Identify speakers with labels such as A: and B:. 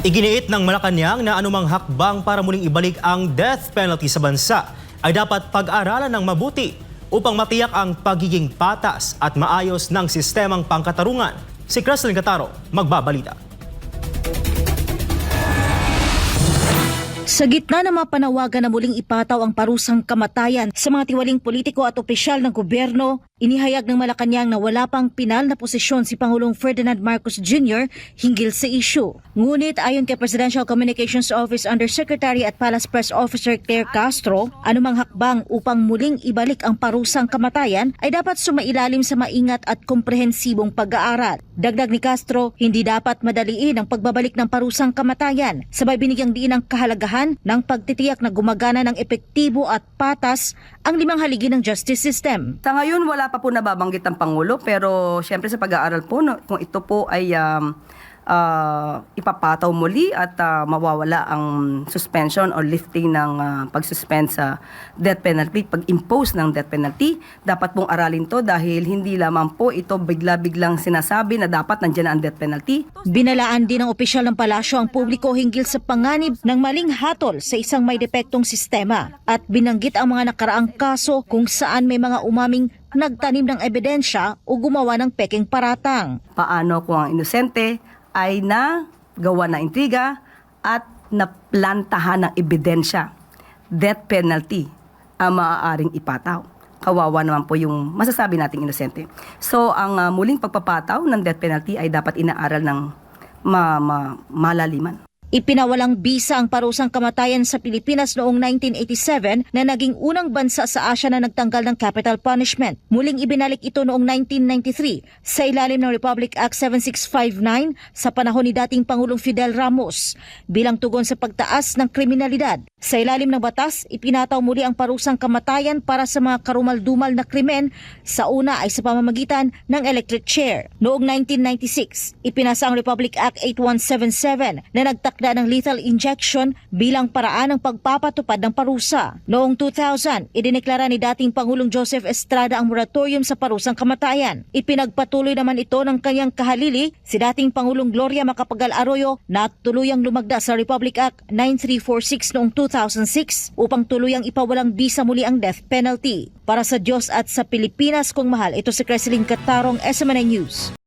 A: Iginiit ng Malacanang na anumang hakbang para muling ibalik ang death penalty sa bansa ay dapat pag-aralan ng mabuti upang matiyak ang pagiging patas at maayos ng sistemang pangkatarungan. Si Creslin Cataro, magbabalita.
B: Sa gitna ng mga panawagan na muling ipataw ang parusang kamatayan sa mga tiwaling politiko at opisyal ng gobyerno, inihayag ng Malacanang na wala pang pinal na posisyon si Pangulong Ferdinand Marcos Jr. hinggil sa issue. Ngunit ayon kay Presidential Communications Office Undersecretary at Palace Press Officer Claire Castro, anumang hakbang upang muling ibalik ang parusang kamatayan ay dapat sumailalim sa maingat at komprehensibong pag-aaral. Dagdag ni Castro, hindi dapat madaliin ang pagbabalik ng parusang kamatayan, sabay binigyang diin ang kahalagahan ng pagtitiyak na gumagana ng epektibo at patas ang limang haligi ng justice system.
C: Sa ngayon, wala pa po nababanggit ang Pangulo, pero syempre sa pag-aaral po, no, kung ito po ay um, ah, ipapataw muli at ah, mawawala ang suspension or lifting ng ah, pag-suspend sa death penalty, pag-impose ng death penalty, dapat pong aralin to dahil hindi lamang po ito bigla-biglang sinasabi na dapat nandiyan na ang death penalty.
B: Binalaan din ng opisyal ng palasyo ang publiko hinggil sa panganib ng maling hatol sa isang may depektong sistema at binanggit ang mga nakaraang kaso kung saan may mga umaming nagtanim ng ebidensya o gumawa ng peking paratang.
C: paano kung ang inosente ay na gawa na intriga at naplantahan ng ebidensya. Death penalty ang maaaring ipataw. Kawawa naman po yung masasabi nating inosente. So, ang ah, muling pagpapataw ng death penalty ay dapat inaaral ng ma- ma- malaliman.
B: Ipinawalang bisa ang parusang kamatayan sa Pilipinas noong 1987 na naging unang bansa sa Asya na nagtanggal ng capital punishment. Muling ibinalik ito noong 1993 sa ilalim ng Republic Act 7659 sa panahon ni dating Pangulong Fidel Ramos bilang tugon sa pagtaas ng kriminalidad. Sa ilalim ng batas, ipinataw muli ang parusang kamatayan para sa mga karumal-dumal na krimen sa una ay sa pamamagitan ng electric chair. Noong 1996, ipinasa ang Republic Act 8177 na nagtakda ng lethal injection bilang paraan ng pagpapatupad ng parusa. Noong 2000, idineklara ni dating Pangulong Joseph Estrada ang moratorium sa parusang kamatayan. Ipinagpatuloy naman ito ng kanyang kahalili, si dating Pangulong Gloria Macapagal Arroyo na tuluyang lumagda sa Republic Act 9346 noong 2006 upang tuluyang ipawalang bisa muli ang death penalty. Para sa Diyos at sa Pilipinas kung mahal, ito si Creseline Catarong, SMNA News.